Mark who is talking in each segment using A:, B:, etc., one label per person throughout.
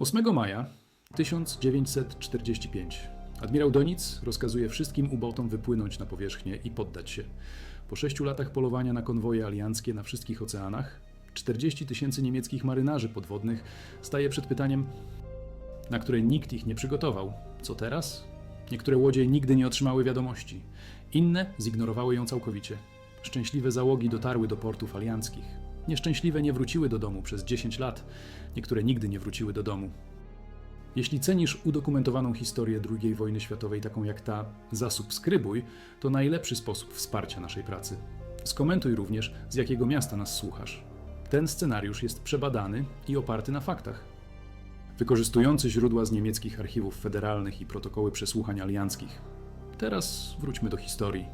A: 8 maja 1945 admirał Donic rozkazuje wszystkim ubotom wypłynąć na powierzchnię i poddać się. Po sześciu latach polowania na konwoje alianckie na wszystkich oceanach, 40 tysięcy niemieckich marynarzy podwodnych staje przed pytaniem, na które nikt ich nie przygotował. Co teraz? Niektóre łodzie nigdy nie otrzymały wiadomości, inne zignorowały ją całkowicie. Szczęśliwe załogi dotarły do portów alianckich. Nieszczęśliwe nie wróciły do domu przez 10 lat, niektóre nigdy nie wróciły do domu. Jeśli cenisz udokumentowaną historię II wojny światowej, taką jak ta, zasubskrybuj, to najlepszy sposób wsparcia naszej pracy. Skomentuj również, z jakiego miasta nas słuchasz. Ten scenariusz jest przebadany i oparty na faktach. Wykorzystujący źródła z niemieckich archiwów federalnych i protokoły przesłuchań alianckich. Teraz wróćmy do historii.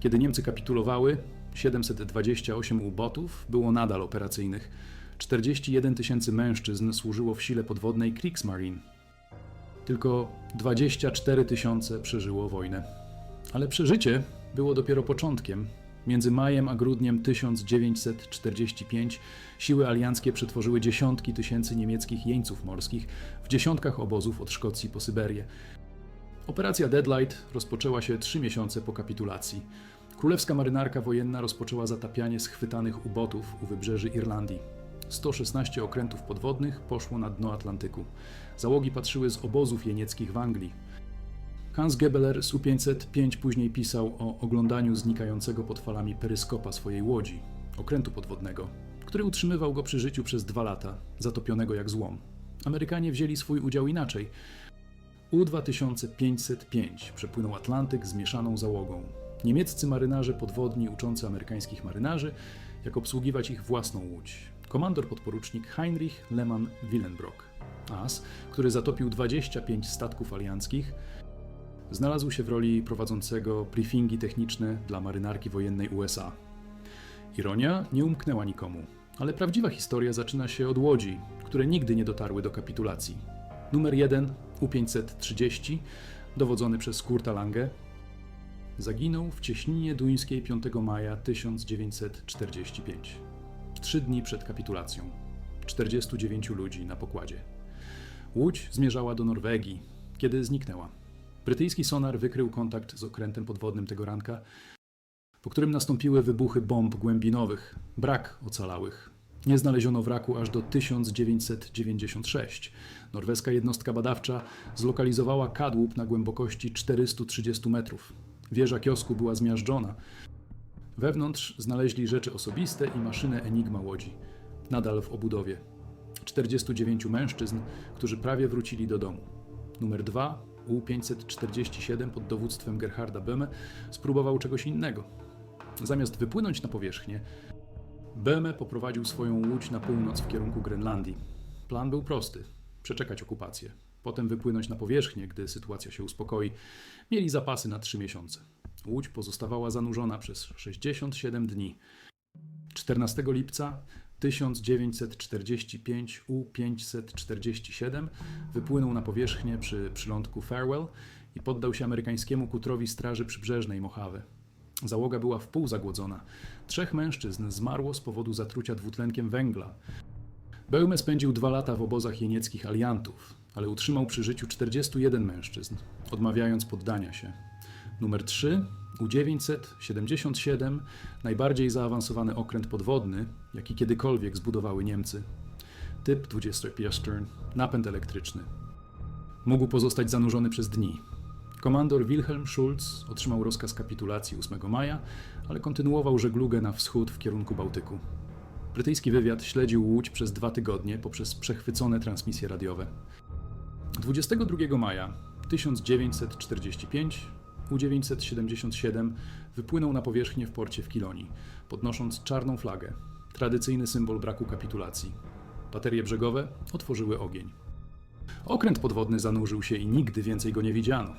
A: Kiedy Niemcy kapitulowały, 728 ubotów było nadal operacyjnych. 41 tysięcy mężczyzn służyło w sile podwodnej Kriegsmarine. Tylko 24 tysiące przeżyło wojnę. Ale przeżycie było dopiero początkiem. Między majem a grudniem 1945 siły alianckie przetworzyły dziesiątki tysięcy niemieckich jeńców morskich w dziesiątkach obozów od Szkocji po Syberię. Operacja Deadlight rozpoczęła się trzy miesiące po kapitulacji. Królewska marynarka wojenna rozpoczęła zatapianie schwytanych ubotów u wybrzeży Irlandii. 116 okrętów podwodnych poszło na dno Atlantyku. Załogi patrzyły z obozów jenieckich w Anglii. Hans Gebeler z U-505 później pisał o oglądaniu znikającego pod falami peryskopa swojej łodzi, okrętu podwodnego, który utrzymywał go przy życiu przez dwa lata, zatopionego jak złom. Amerykanie wzięli swój udział inaczej. U-2505 przepłynął Atlantyk z mieszaną załogą. Niemieccy marynarze podwodni uczący amerykańskich marynarzy, jak obsługiwać ich własną łódź. Komandor podporucznik Heinrich Lehmann Willenbrock, as, który zatopił 25 statków alianckich, znalazł się w roli prowadzącego briefingi techniczne dla marynarki wojennej USA. Ironia nie umknęła nikomu, ale prawdziwa historia zaczyna się od łodzi, które nigdy nie dotarły do kapitulacji. Numer 1 U-530, dowodzony przez Kurta Lange, zaginął w cieśninie duńskiej 5 maja 1945. Trzy dni przed kapitulacją. 49 ludzi na pokładzie. Łódź zmierzała do Norwegii, kiedy zniknęła. Brytyjski sonar wykrył kontakt z okrętem podwodnym tego ranka, po którym nastąpiły wybuchy bomb głębinowych, brak ocalałych. Nie znaleziono wraku aż do 1996. Norweska jednostka badawcza zlokalizowała kadłub na głębokości 430 metrów. Wieża kiosku była zmiażdżona. Wewnątrz znaleźli rzeczy osobiste i maszynę Enigma łodzi, nadal w obudowie. 49 mężczyzn, którzy prawie wrócili do domu. Numer 2, U-547 pod dowództwem Gerharda Böhme spróbował czegoś innego. Zamiast wypłynąć na powierzchnię, Böhme poprowadził swoją łódź na północ w kierunku Grenlandii. Plan był prosty: przeczekać okupację, potem wypłynąć na powierzchnię, gdy sytuacja się uspokoi. Mieli zapasy na trzy miesiące. Łódź pozostawała zanurzona przez 67 dni. 14 lipca 1945 U-547 wypłynął na powierzchnię przy przylądku Farewell i poddał się amerykańskiemu kutrowi Straży Przybrzeżnej Mojave. Załoga była wpół zagłodzona. Trzech mężczyzn zmarło z powodu zatrucia dwutlenkiem węgla. Bełme spędził dwa lata w obozach jenieckich aliantów, ale utrzymał przy życiu 41 mężczyzn, odmawiając poddania się. Numer 3, U-977, najbardziej zaawansowany okręt podwodny, jaki kiedykolwiek zbudowały Niemcy. Typ 20 Piastern, napęd elektryczny. Mógł pozostać zanurzony przez dni. Komandor Wilhelm Schulz otrzymał rozkaz kapitulacji 8 maja, ale kontynuował żeglugę na wschód w kierunku Bałtyku. Brytyjski wywiad śledził łódź przez dwa tygodnie poprzez przechwycone transmisje radiowe. 22 maja 1945 U-977 wypłynął na powierzchnię w porcie w Kilonii, podnosząc czarną flagę, tradycyjny symbol braku kapitulacji. Baterie brzegowe otworzyły ogień. Okręt podwodny zanurzył się i nigdy więcej go nie widziano.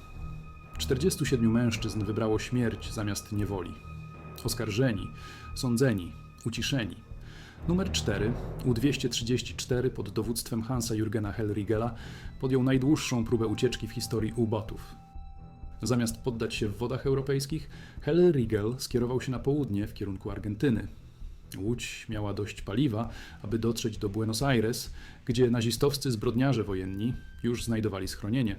A: 47 mężczyzn wybrało śmierć zamiast niewoli. Oskarżeni, sądzeni, uciszeni. Numer 4, U-234 pod dowództwem Hansa Jurgena Hellrigela podjął najdłuższą próbę ucieczki w historii U-botów. Zamiast poddać się w wodach europejskich, Hellrigel skierował się na południe w kierunku Argentyny. Łódź miała dość paliwa, aby dotrzeć do Buenos Aires, gdzie nazistowscy zbrodniarze wojenni już znajdowali schronienie.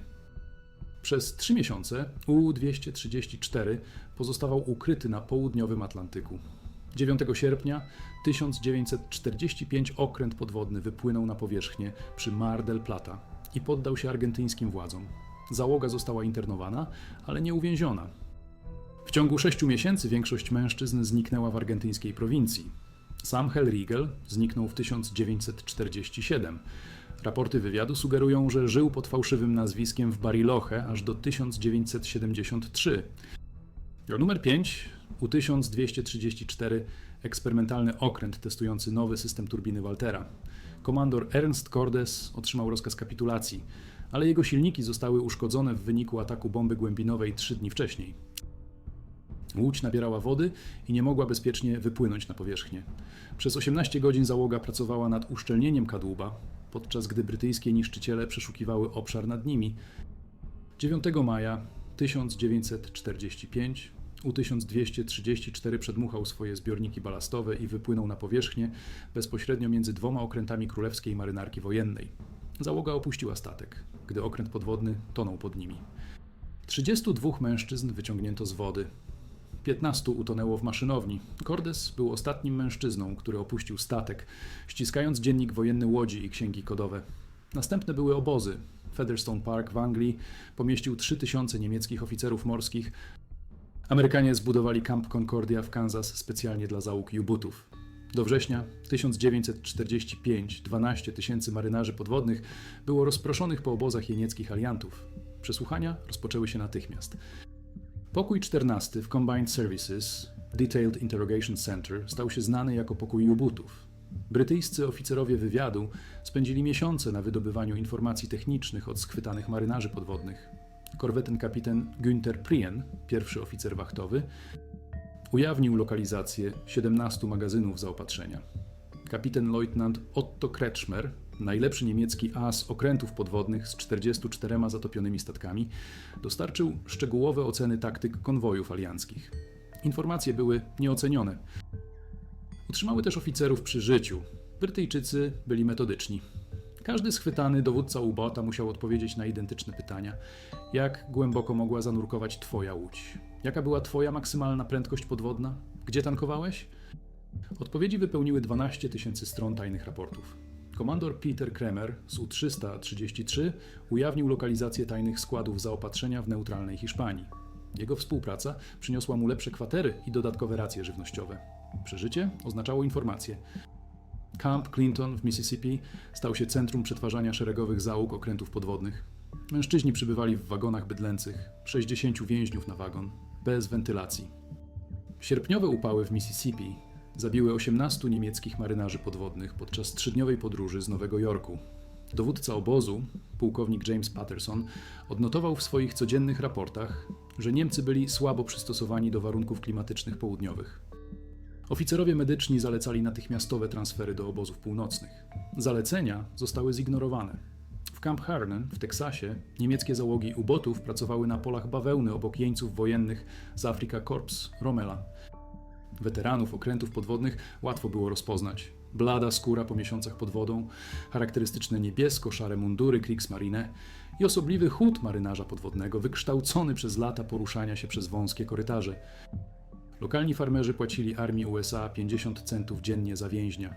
A: Przez trzy miesiące U-234 pozostawał ukryty na południowym Atlantyku. 9 sierpnia 1945 okręt podwodny wypłynął na powierzchnię przy Mar del Plata i poddał się argentyńskim władzom. Załoga została internowana, ale nie uwięziona. W ciągu sześciu miesięcy większość mężczyzn zniknęła w argentyńskiej prowincji. Sam Hellriegel zniknął w 1947. Raporty wywiadu sugerują, że żył pod fałszywym nazwiskiem w Bariloche aż do 1973. Numer 5 U-1234 eksperymentalny okręt testujący nowy system turbiny Waltera. Komandor Ernst Cordes otrzymał rozkaz kapitulacji, ale jego silniki zostały uszkodzone w wyniku ataku bomby głębinowej trzy dni wcześniej. Łódź nabierała wody i nie mogła bezpiecznie wypłynąć na powierzchnię. Przez 18 godzin załoga pracowała nad uszczelnieniem kadłuba, podczas gdy brytyjskie niszczyciele przeszukiwały obszar nad nimi. 9 maja 1945 U-1234 przedmuchał swoje zbiorniki balastowe i wypłynął na powierzchnię bezpośrednio między dwoma okrętami królewskiej marynarki wojennej. Załoga opuściła statek, gdy okręt podwodny tonął pod nimi. 32 mężczyzn wyciągnięto z wody. 15 utonęło w maszynowni. Cordes był ostatnim mężczyzną, który opuścił statek, ściskając dziennik wojenny łodzi i księgi kodowe. Następne były obozy. Featherstone Park w Anglii pomieścił 3000 niemieckich oficerów morskich. Amerykanie zbudowali Camp Concordia w Kansas specjalnie dla załóg U-bootów. Do września 1945 12 tysięcy marynarzy podwodnych było rozproszonych po obozach jenieckich aliantów. Przesłuchania rozpoczęły się natychmiast. Pokój 14 w Combined Services Detailed Interrogation Center stał się znany jako pokój U-bootów. Brytyjscy oficerowie wywiadu spędzili miesiące na wydobywaniu informacji technicznych od schwytanych marynarzy podwodnych. Korweten kapitan Günther Prien, pierwszy oficer wachtowy, ujawnił lokalizację 17 magazynów zaopatrzenia. Kapitan leutnant Otto Kretschmer, najlepszy niemiecki as okrętów podwodnych z 44 zatopionymi statkami, dostarczył szczegółowe oceny taktyk konwojów alianckich. Informacje były nieocenione. Utrzymały też oficerów przy życiu. Brytyjczycy byli metodyczni. Każdy schwytany dowódca ubota musiał odpowiedzieć na identyczne pytania. Jak głęboko mogła zanurkować Twoja łódź? Jaka była Twoja maksymalna prędkość podwodna? Gdzie tankowałeś? Odpowiedzi wypełniły 12 tysięcy stron tajnych raportów. Komandor Peter Kremer z U-333 ujawnił lokalizację tajnych składów zaopatrzenia w neutralnej Hiszpanii. Jego współpraca przyniosła mu lepsze kwatery i dodatkowe racje żywnościowe. Przeżycie oznaczało informacje. Camp Clinton w Mississippi stał się centrum przetwarzania szeregowych załóg okrętów podwodnych. Mężczyźni przybywali w wagonach bydlęcych, 60 więźniów na wagon, bez wentylacji. Sierpniowe upały w Mississippi zabiły 18 niemieckich marynarzy podwodnych podczas trzydniowej podróży z Nowego Jorku. Dowódca obozu, pułkownik James Patterson, odnotował w swoich codziennych raportach, że Niemcy byli słabo przystosowani do warunków klimatycznych południowych. Oficerowie medyczni zalecali natychmiastowe transfery do obozów północnych. Zalecenia zostały zignorowane. W Camp Harnen w Teksasie niemieckie załogi ubotów pracowały na polach bawełny obok jeńców wojennych z Afrika Korps Rommela. Weteranów okrętów podwodnych łatwo było rozpoznać. Blada skóra po miesiącach pod wodą, charakterystyczne niebiesko-szare mundury Kriegsmarine i osobliwy chód marynarza podwodnego wykształcony przez lata poruszania się przez wąskie korytarze. Lokalni farmerzy płacili armii USA 50 centów dziennie za więźnia.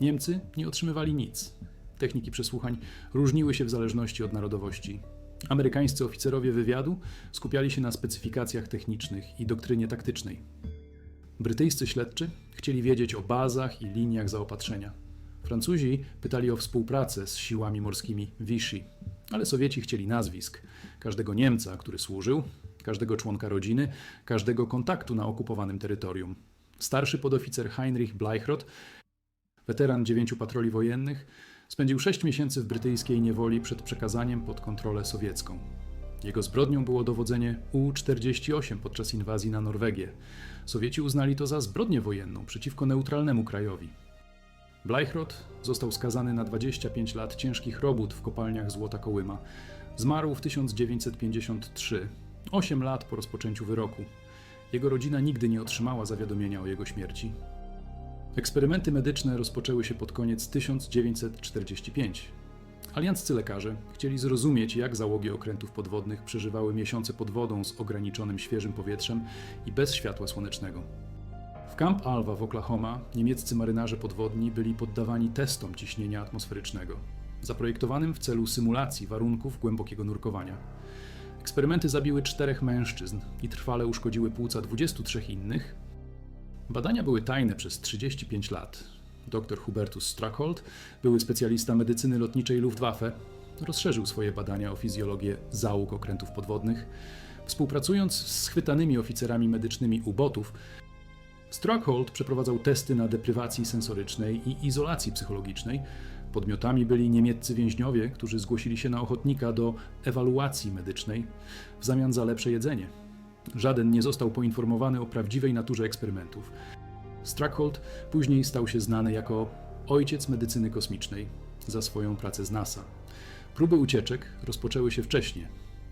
A: Niemcy nie otrzymywali nic. Techniki przesłuchań różniły się w zależności od narodowości. Amerykańscy oficerowie wywiadu skupiali się na specyfikacjach technicznych i doktrynie taktycznej. Brytyjscy śledczy chcieli wiedzieć o bazach i liniach zaopatrzenia. Francuzi pytali o współpracę z siłami morskimi Vichy, ale Sowieci chcieli nazwisk każdego Niemca, który służył, każdego członka rodziny, każdego kontaktu na okupowanym terytorium. Starszy podoficer Heinrich Bleichrot, weteran dziewięciu patroli wojennych, spędził sześć miesięcy w brytyjskiej niewoli przed przekazaniem pod kontrolę sowiecką. Jego zbrodnią było dowodzenie U-48 podczas inwazji na Norwegię. Sowieci uznali to za zbrodnię wojenną przeciwko neutralnemu krajowi. Bleichrot został skazany na 25 lat ciężkich robót w kopalniach złota Kołyma. Zmarł w 1953, 8 lat po rozpoczęciu wyroku. Jego rodzina nigdy nie otrzymała zawiadomienia o jego śmierci. Eksperymenty medyczne rozpoczęły się pod koniec 1945. Alianccy lekarze chcieli zrozumieć, jak załogi okrętów podwodnych przeżywały miesiące pod wodą z ograniczonym świeżym powietrzem i bez światła słonecznego. W Camp Alva w Oklahoma niemieccy marynarze podwodni byli poddawani testom ciśnienia atmosferycznego, zaprojektowanym w celu symulacji warunków głębokiego nurkowania. Eksperymenty zabiły czterech mężczyzn i trwale uszkodziły płuca 23 innych. Badania były tajne przez 35 lat. Dr Hubertus Strackhold, były specjalista medycyny lotniczej Luftwaffe, rozszerzył swoje badania o fizjologię załóg okrętów podwodnych. Współpracując z schwytanymi oficerami medycznymi U-botów, Strackhold przeprowadzał testy na deprywacji sensorycznej i izolacji psychologicznej. Podmiotami byli niemieccy więźniowie, którzy zgłosili się na ochotnika do ewaluacji medycznej w zamian za lepsze jedzenie. Żaden nie został poinformowany o prawdziwej naturze eksperymentów. Strackhold później stał się znany jako ojciec medycyny kosmicznej za swoją pracę z NASA. Próby ucieczek rozpoczęły się wcześniej.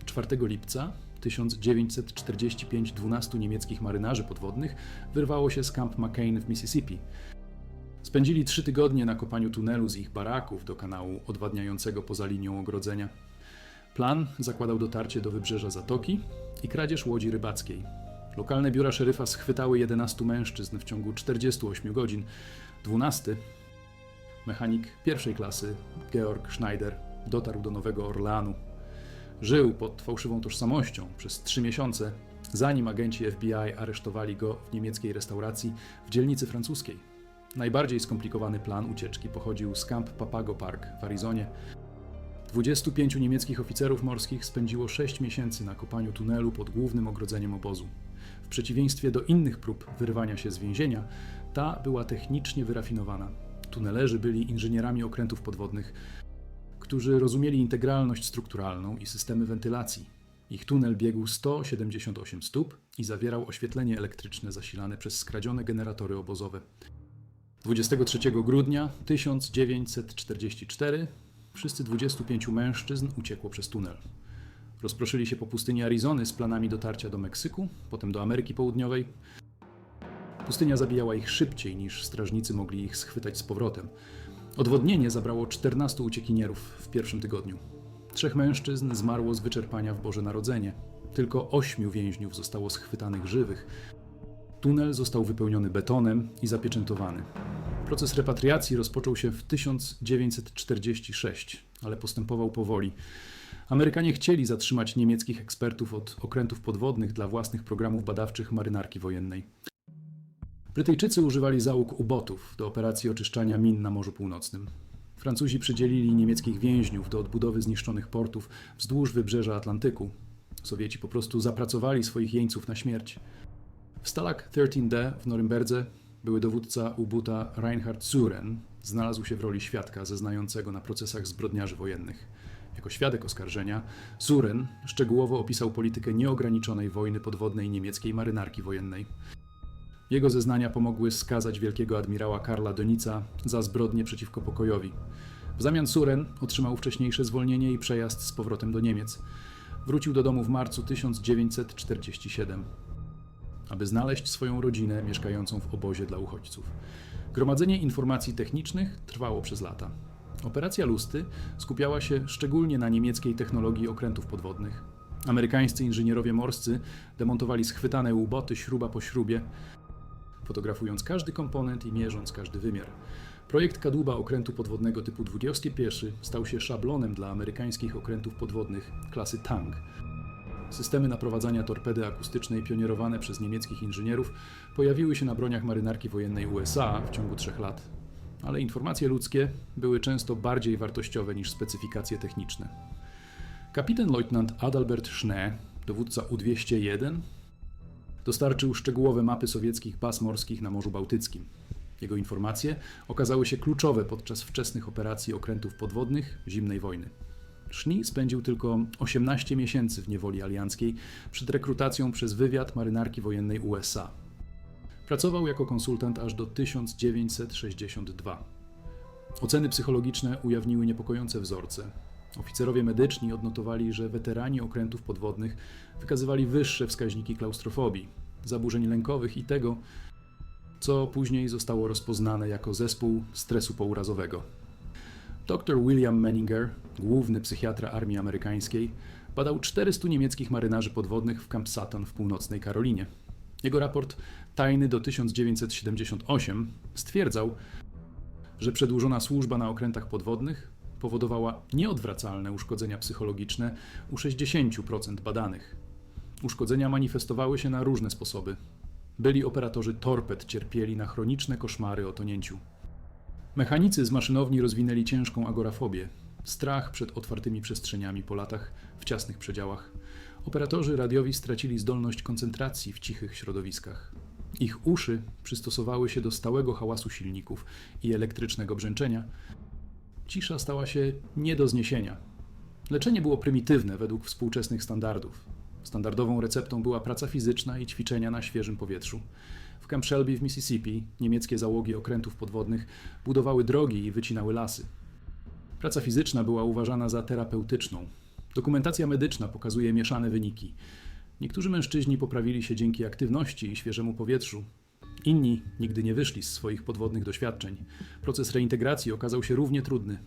A: 4 lipca 1945 12 niemieckich marynarzy podwodnych wyrwało się z Camp McCain w Mississippi. Spędzili trzy tygodnie na kopaniu tunelu z ich baraków do kanału odwadniającego poza linią ogrodzenia. Plan zakładał dotarcie do wybrzeża Zatoki i kradzież łodzi rybackiej. Lokalne biura szeryfa schwytały 11 mężczyzn w ciągu 48 godzin. 12 mechanik pierwszej klasy Georg Schneider dotarł do Nowego Orleanu. Żył pod fałszywą tożsamością przez trzy miesiące, zanim agenci FBI aresztowali go w niemieckiej restauracji w dzielnicy francuskiej. Najbardziej skomplikowany plan ucieczki pochodził z Camp Papago Park w Arizonie. 25 niemieckich oficerów morskich spędziło 6 miesięcy na kopaniu tunelu pod głównym ogrodzeniem obozu. W przeciwieństwie do innych prób wyrwania się z więzienia, ta była technicznie wyrafinowana. Tunelerzy byli inżynierami okrętów podwodnych, którzy rozumieli integralność strukturalną i systemy wentylacji. Ich tunel biegł 178 stóp i zawierał oświetlenie elektryczne zasilane przez skradzione generatory obozowe. 23 grudnia 1944 wszyscy 25 mężczyzn uciekło przez tunel. Rozproszyli się po pustyni Arizony z planami dotarcia do Meksyku, potem do Ameryki Południowej. Pustynia zabijała ich szybciej niż strażnicy mogli ich schwytać z powrotem. Odwodnienie zabrało 14 uciekinierów w pierwszym tygodniu. Trzech mężczyzn zmarło z wyczerpania w Boże Narodzenie. Tylko ośmiu więźniów zostało schwytanych żywych. Tunel został wypełniony betonem i zapieczętowany. Proces repatriacji rozpoczął się w 1946, ale postępował powoli. Amerykanie chcieli zatrzymać niemieckich ekspertów od okrętów podwodnych dla własnych programów badawczych marynarki wojennej. Brytyjczycy używali załóg ubotów do operacji oczyszczania min na Morzu Północnym. Francuzi przydzielili niemieckich więźniów do odbudowy zniszczonych portów wzdłuż wybrzeża Atlantyku. Sowieci po prostu zapracowali swoich jeńców na śmierć. W Stalag 13D w Norymberdze były dowódca ubuta Reinhard Suren znalazł się w roli świadka zeznającego na procesach zbrodniarzy wojennych. Jako świadek oskarżenia, Suren szczegółowo opisał politykę nieograniczonej wojny podwodnej niemieckiej marynarki wojennej. Jego zeznania pomogły skazać wielkiego admirała Karla Donica za zbrodnie przeciwko pokojowi. W zamian Suren otrzymał wcześniejsze zwolnienie i przejazd z powrotem do Niemiec. Wrócił do domu w marcu 1947, aby znaleźć swoją rodzinę mieszkającą w obozie dla uchodźców. Gromadzenie informacji technicznych trwało przez lata. Operacja Lusty skupiała się szczególnie na niemieckiej technologii okrętów podwodnych. Amerykańscy inżynierowie morscy demontowali schwytane łuboty śruba po śrubie, fotografując każdy komponent i mierząc każdy wymiar. Projekt kadłuba okrętu podwodnego typu 21 stał się szablonem dla amerykańskich okrętów podwodnych klasy Tang. Systemy naprowadzania torpedy akustycznej pionierowane przez niemieckich inżynierów pojawiły się na broniach marynarki wojennej USA w ciągu trzech lat. Ale informacje ludzkie były często bardziej wartościowe niż specyfikacje techniczne. Kapitan leutnant Adalbert Schnee, dowódca U-201, dostarczył szczegółowe mapy sowieckich baz morskich na Morzu Bałtyckim. Jego informacje okazały się kluczowe podczas wczesnych operacji okrętów podwodnych zimnej wojny. Schnee spędził tylko 18 miesięcy w niewoli alianckiej przed rekrutacją przez wywiad marynarki wojennej USA. Pracował jako konsultant aż do 1962. Oceny psychologiczne ujawniły niepokojące wzorce. Oficerowie medyczni odnotowali, że weterani okrętów podwodnych wykazywali wyższe wskaźniki klaustrofobii, zaburzeń lękowych i tego, co później zostało rozpoznane jako zespół stresu pourazowego. Dr William Menninger, główny psychiatra armii amerykańskiej, badał 400 niemieckich marynarzy podwodnych w Camp Sutton w północnej Karolinie. Jego raport, tajny do 1978, stwierdzał, że przedłużona służba na okrętach podwodnych powodowała nieodwracalne uszkodzenia psychologiczne u 60% badanych. Uszkodzenia manifestowały się na różne sposoby. Byli operatorzy torped cierpieli na chroniczne koszmary o tonięciu. Mechanicy z maszynowni rozwinęli ciężką agorafobię, strach przed otwartymi przestrzeniami po latach w ciasnych przedziałach. Operatorzy radiowi stracili zdolność koncentracji w cichych środowiskach. Ich uszy przystosowały się do stałego hałasu silników i elektrycznego brzęczenia. Cisza stała się nie do zniesienia. Leczenie było prymitywne według współczesnych standardów. Standardową receptą była praca fizyczna i ćwiczenia na świeżym powietrzu. W Camp Shelby w Mississippi niemieckie załogi okrętów podwodnych budowały drogi i wycinały lasy. Praca fizyczna była uważana za terapeutyczną. Dokumentacja medyczna pokazuje mieszane wyniki. Niektórzy mężczyźni poprawili się dzięki aktywności i świeżemu powietrzu. Inni nigdy nie wyszli z swoich podwodnych doświadczeń. Proces reintegracji okazał się równie trudny.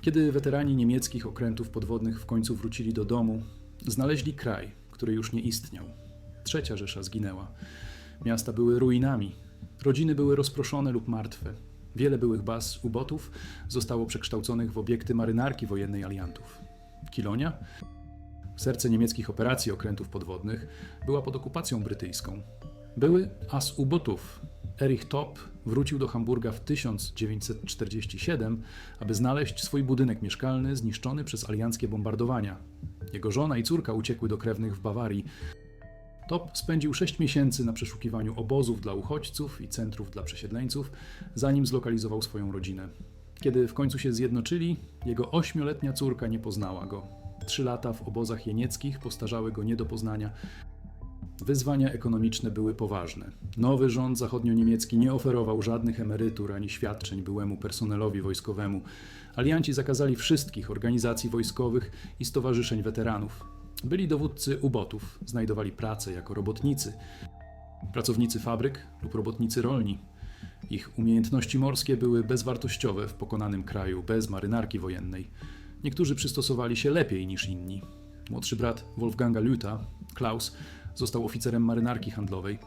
A: Kiedy weterani niemieckich okrętów podwodnych w końcu wrócili do domu, znaleźli kraj, który już nie istniał. Trzecia Rzesza zginęła. Miasta były ruinami. Rodziny były rozproszone lub martwe. Wiele byłych baz ubotów zostało przekształconych w obiekty marynarki wojennej aliantów. Kilonia, serce niemieckich operacji okrętów podwodnych, była pod okupacją brytyjską. Były as ubotów. Erich Topp wrócił do Hamburga w 1947, aby znaleźć swój budynek mieszkalny zniszczony przez alianckie bombardowania. Jego żona i córka uciekły do krewnych w Bawarii. Top spędził 6 miesięcy na przeszukiwaniu obozów dla uchodźców i centrów dla przesiedleńców, zanim zlokalizował swoją rodzinę. Kiedy w końcu się zjednoczyli, jego ośmioletnia córka nie poznała go. Trzy lata w obozach jenieckich postarzały go nie do poznania. Wyzwania ekonomiczne były poważne. Nowy rząd zachodnio-niemiecki nie oferował żadnych emerytur ani świadczeń byłemu personelowi wojskowemu. Alianci zakazali wszystkich organizacji wojskowych i stowarzyszeń weteranów. Byli dowódcy ubotów, znajdowali pracę jako robotnicy, pracownicy fabryk lub robotnicy rolni. Ich umiejętności morskie były bezwartościowe w pokonanym kraju bez marynarki wojennej. Niektórzy przystosowali się lepiej niż inni. Młodszy brat Wolfganga Lüta, Klaus, został oficerem marynarki handlowej,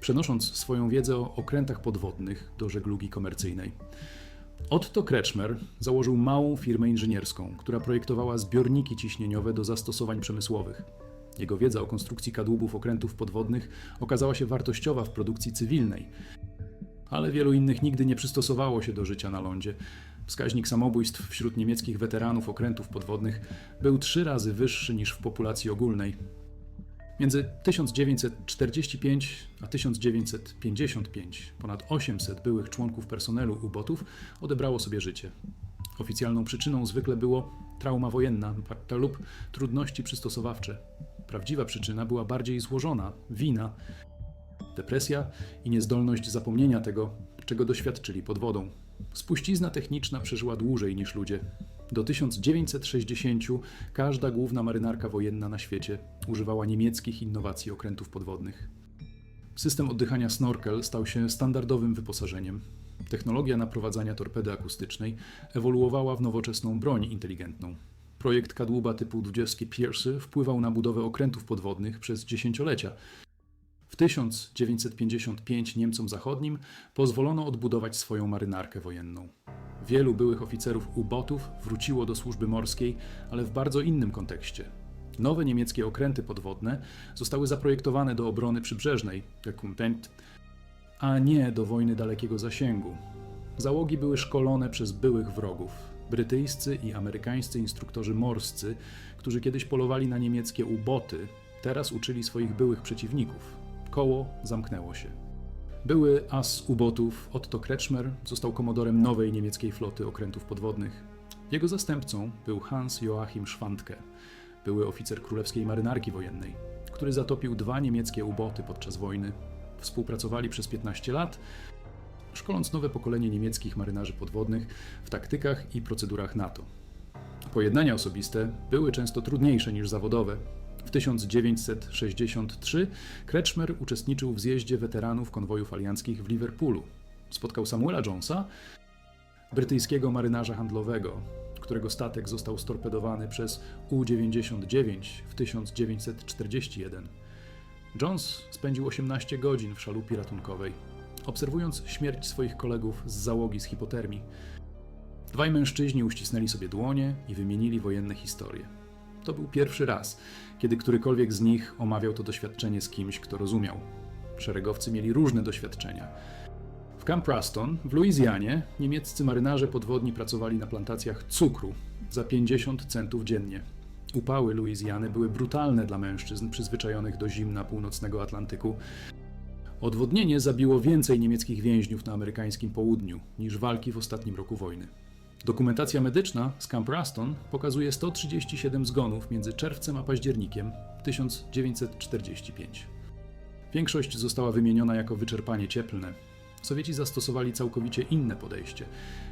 A: przenosząc swoją wiedzę o okrętach podwodnych do żeglugi komercyjnej. Otto Kretschmer założył małą firmę inżynierską, która projektowała zbiorniki ciśnieniowe do zastosowań przemysłowych. Jego wiedza o konstrukcji kadłubów okrętów podwodnych okazała się wartościowa w produkcji cywilnej, ale wielu innych nigdy nie przystosowało się do życia na lądzie. Wskaźnik samobójstw wśród niemieckich weteranów okrętów podwodnych był trzy razy wyższy niż w populacji ogólnej. Między 1945 a 1955 ponad 800 byłych członków personelu ubotów odebrało sobie życie. Oficjalną przyczyną zwykle było trauma wojenna lub trudności przystosowawcze. Prawdziwa przyczyna była bardziej złożona wina, depresja i niezdolność zapomnienia tego, czego doświadczyli pod wodą. Spuścizna techniczna przeżyła dłużej niż ludzie. Do 1960 każda główna marynarka wojenna na świecie używała niemieckich innowacji okrętów podwodnych. System oddychania snorkel stał się standardowym wyposażeniem. Technologia naprowadzania torpedy akustycznej ewoluowała w nowoczesną broń inteligentną. Projekt kadłuba typu 20 Pierce wpływał na budowę okrętów podwodnych przez dziesięciolecia. W 1955 Niemcom Zachodnim pozwolono odbudować swoją marynarkę wojenną. Wielu byłych oficerów ubotów wróciło do służby morskiej, ale w bardzo innym kontekście. Nowe niemieckie okręty podwodne zostały zaprojektowane do obrony przybrzeżnej, a nie do wojny dalekiego zasięgu. Załogi były szkolone przez byłych wrogów, brytyjscy i amerykańscy instruktorzy morscy, którzy kiedyś polowali na niemieckie uboty, teraz uczyli swoich byłych przeciwników. Koło zamknęło się. Były as ubotów Otto Kretschmer został komodorem nowej niemieckiej floty okrętów podwodnych. Jego zastępcą był Hans Joachim Schwantke, były oficer królewskiej marynarki wojennej, który zatopił dwa niemieckie uboty podczas wojny. Współpracowali przez 15 lat, szkoląc nowe pokolenie niemieckich marynarzy podwodnych w taktykach i procedurach NATO. Pojednania osobiste były często trudniejsze niż zawodowe. W 1963 Kretschmer uczestniczył w zjeździe weteranów konwojów alianckich w Liverpoolu. Spotkał Samuela Jonesa, brytyjskiego marynarza handlowego, którego statek został storpedowany przez U-99 w 1941. Jones spędził 18 godzin w szalupie ratunkowej, obserwując śmierć swoich kolegów z załogi z hipotermii. Dwaj mężczyźni uścisnęli sobie dłonie i wymienili wojenne historie. To był pierwszy raz, kiedy którykolwiek z nich omawiał to doświadczenie z kimś, kto rozumiał. Szeregowcy mieli różne doświadczenia. W Camp Ruston w Luizjanie niemieccy marynarze podwodni pracowali na plantacjach cukru za 50 centów dziennie. Upały Luizjany były brutalne dla mężczyzn przyzwyczajonych do zimna północnego Atlantyku. Odwodnienie zabiło więcej niemieckich więźniów na amerykańskim południu niż walki w ostatnim roku wojny. Dokumentacja medyczna z Camp Ruston pokazuje 137 zgonów między czerwcem a październikiem 1945. Większość została wymieniona jako wyczerpanie cieplne. Sowieci zastosowali całkowicie inne podejście.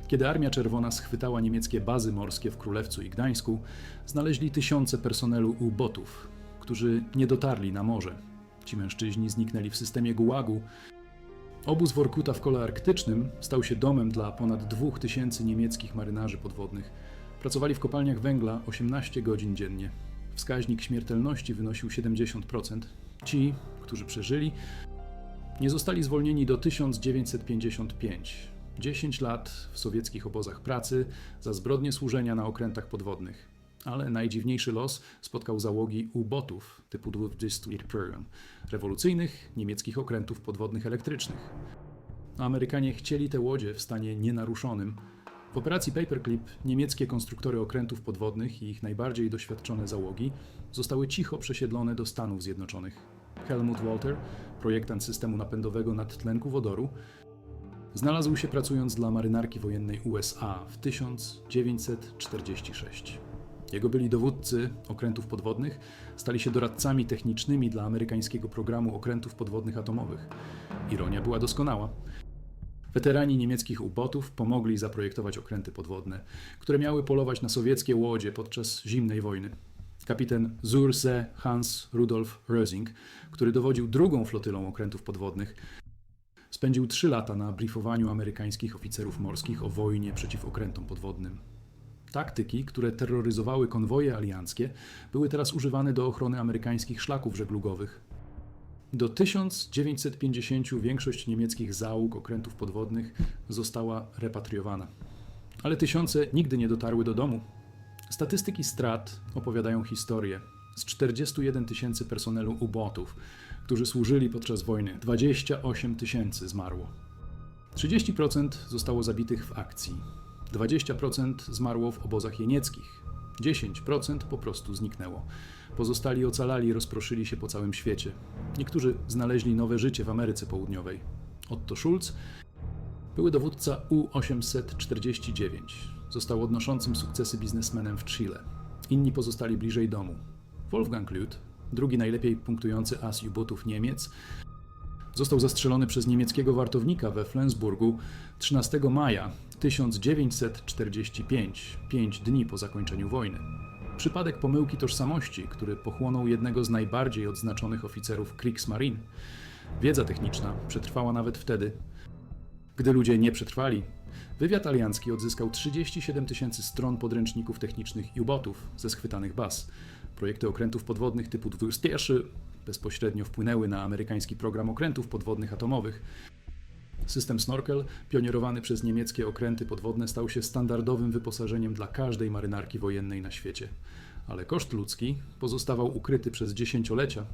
A: Kiedy Armia Czerwona schwytała niemieckie bazy morskie w Królewcu i Gdańsku, znaleźli tysiące personelu U-botów, którzy nie dotarli na morze. Ci mężczyźni zniknęli w systemie gułagu. Obóz Workuta w kole arktycznym stał się domem dla ponad 2000 niemieckich marynarzy podwodnych. Pracowali w kopalniach węgla 18 godzin dziennie. Wskaźnik śmiertelności wynosił 70%. Ci, którzy przeżyli, nie zostali zwolnieni do 1955. 10 lat w sowieckich obozach pracy za zbrodnie służenia na okrętach podwodnych. Ale najdziwniejszy los spotkał załogi U-botów typu 20 Imperium, rewolucyjnych niemieckich okrętów podwodnych elektrycznych. Amerykanie chcieli te łodzie w stanie nienaruszonym. W operacji Paperclip niemieckie konstruktory okrętów podwodnych i ich najbardziej doświadczone załogi zostały cicho przesiedlone do Stanów Zjednoczonych. Helmut Walter, projektant systemu napędowego nadtlenku wodoru, znalazł się pracując dla marynarki wojennej USA w 1946. Jego byli dowódcy okrętów podwodnych stali się doradcami technicznymi dla amerykańskiego programu okrętów podwodnych atomowych. Ironia była doskonała. Weterani niemieckich U-botów pomogli zaprojektować okręty podwodne, które miały polować na sowieckie łodzie podczas zimnej wojny. Kapitan Zurse Hans Rudolf Rösing, który dowodził drugą flotylą okrętów podwodnych, spędził trzy lata na briefowaniu amerykańskich oficerów morskich o wojnie przeciw okrętom podwodnym. Taktyki, które terroryzowały konwoje alianckie, były teraz używane do ochrony amerykańskich szlaków żeglugowych. Do 1950 większość niemieckich załóg okrętów podwodnych została repatriowana. Ale tysiące nigdy nie dotarły do domu. Statystyki strat opowiadają historię. Z 41 tysięcy personelu U-botów, którzy służyli podczas wojny, 28 tysięcy zmarło. 30% zostało zabitych w akcji, 20% zmarło w obozach jenieckich, 10% po prostu zniknęło. Pozostali ocalali rozproszyli się po całym świecie. Niektórzy znaleźli nowe życie w Ameryce Południowej. Otto Schulz, były dowódca U-849, został odnoszącym sukcesy biznesmenem w Chile. Inni pozostali bliżej domu. Wolfgang Lüth, drugi najlepiej punktujący as U-botów Niemiec, został zastrzelony przez niemieckiego wartownika we Flensburgu 13 maja 1945, pięć dni po zakończeniu wojny. Przypadek pomyłki tożsamości, który pochłonął jednego z najbardziej odznaczonych oficerów Kriegsmarine. Wiedza techniczna przetrwała nawet wtedy, gdy ludzie nie przetrwali. Wywiad aliancki odzyskał 37 tysięcy stron podręczników technicznych ubotów ze schwytanych baz. Projekty okrętów podwodnych typu 21 bezpośrednio wpłynęły na amerykański program okrętów podwodnych atomowych. System Snorkel, pionierowany przez niemieckie okręty podwodne, stał się standardowym wyposażeniem dla każdej marynarki wojennej na świecie. Ale koszt ludzki pozostawał ukryty przez dziesięciolecia.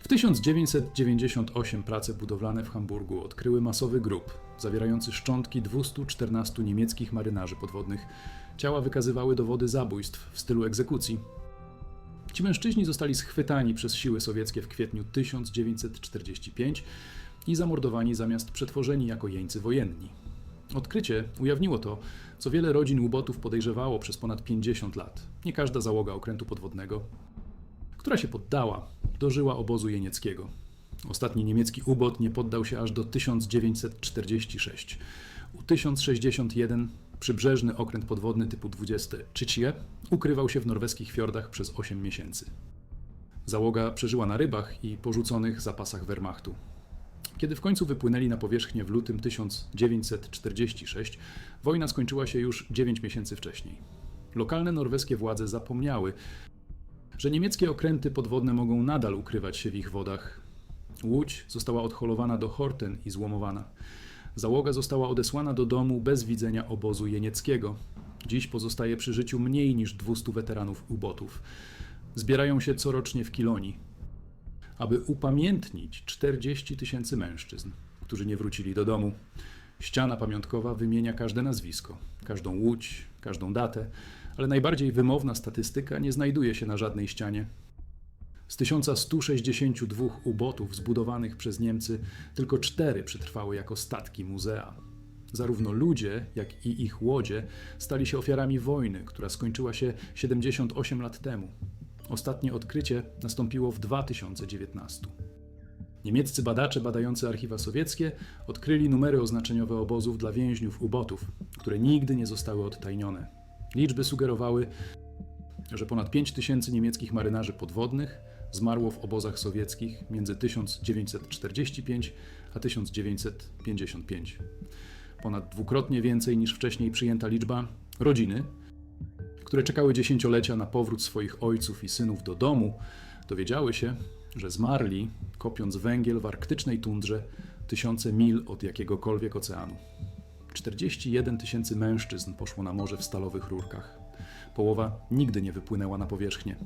A: W 1998 prace budowlane w Hamburgu odkryły masowy grób zawierający szczątki 214 niemieckich marynarzy podwodnych. Ciała wykazywały dowody zabójstw w stylu egzekucji. Ci mężczyźni zostali schwytani przez siły sowieckie w kwietniu 1945 i zamordowani zamiast przetworzeni jako jeńcy wojenni. Odkrycie ujawniło to, co wiele rodzin ubotów podejrzewało przez ponad 50 lat. Nie każda załoga okrętu podwodnego, która się poddała, dożyła obozu jenieckiego. Ostatni niemiecki ubot nie poddał się aż do 1946. U 1061 przybrzeżny okręt podwodny typu 20 Czycie ukrywał się w norweskich fiordach przez 8 miesięcy. Załoga przeżyła na rybach i porzuconych zapasach Wehrmachtu. Kiedy w końcu wypłynęli na powierzchnię w lutym 1946, wojna skończyła się już 9 miesięcy wcześniej. Lokalne norweskie władze zapomniały, że niemieckie okręty podwodne mogą nadal ukrywać się w ich wodach. Łódź została odholowana do Horten i złomowana. Załoga została odesłana do domu bez widzenia obozu jenieckiego. Dziś pozostaje przy życiu mniej niż 200 weteranów ubotów. Zbierają się corocznie w Kilonii, aby upamiętnić 40 tysięcy mężczyzn, którzy nie wrócili do domu. Ściana pamiątkowa wymienia każde nazwisko, każdą łódź, każdą datę, ale najbardziej wymowna statystyka nie znajduje się na żadnej ścianie. Z 1162 ubotów zbudowanych przez Niemcy, tylko cztery przetrwały jako statki muzea. Zarówno ludzie, jak i ich łodzie stali się ofiarami wojny, która skończyła się 78 lat temu. Ostatnie odkrycie nastąpiło w 2019. Niemieccy badacze badający archiwa sowieckie odkryli numery oznaczeniowe obozów dla więźniów ubotów, które nigdy nie zostały odtajnione. Liczby sugerowały, że ponad 5 tysięcy niemieckich marynarzy podwodnych zmarło w obozach sowieckich między 1945 a 1955. Ponad dwukrotnie więcej niż wcześniej przyjęta liczba rodziny, które czekały dziesięciolecia na powrót swoich ojców i synów do domu, dowiedziały się, że zmarli, kopiąc węgiel w arktycznej tundrze tysiące mil od jakiegokolwiek oceanu. 41 tysięcy mężczyzn poszło na morze w stalowych rurkach. Połowa nigdy nie wypłynęła na powierzchnię.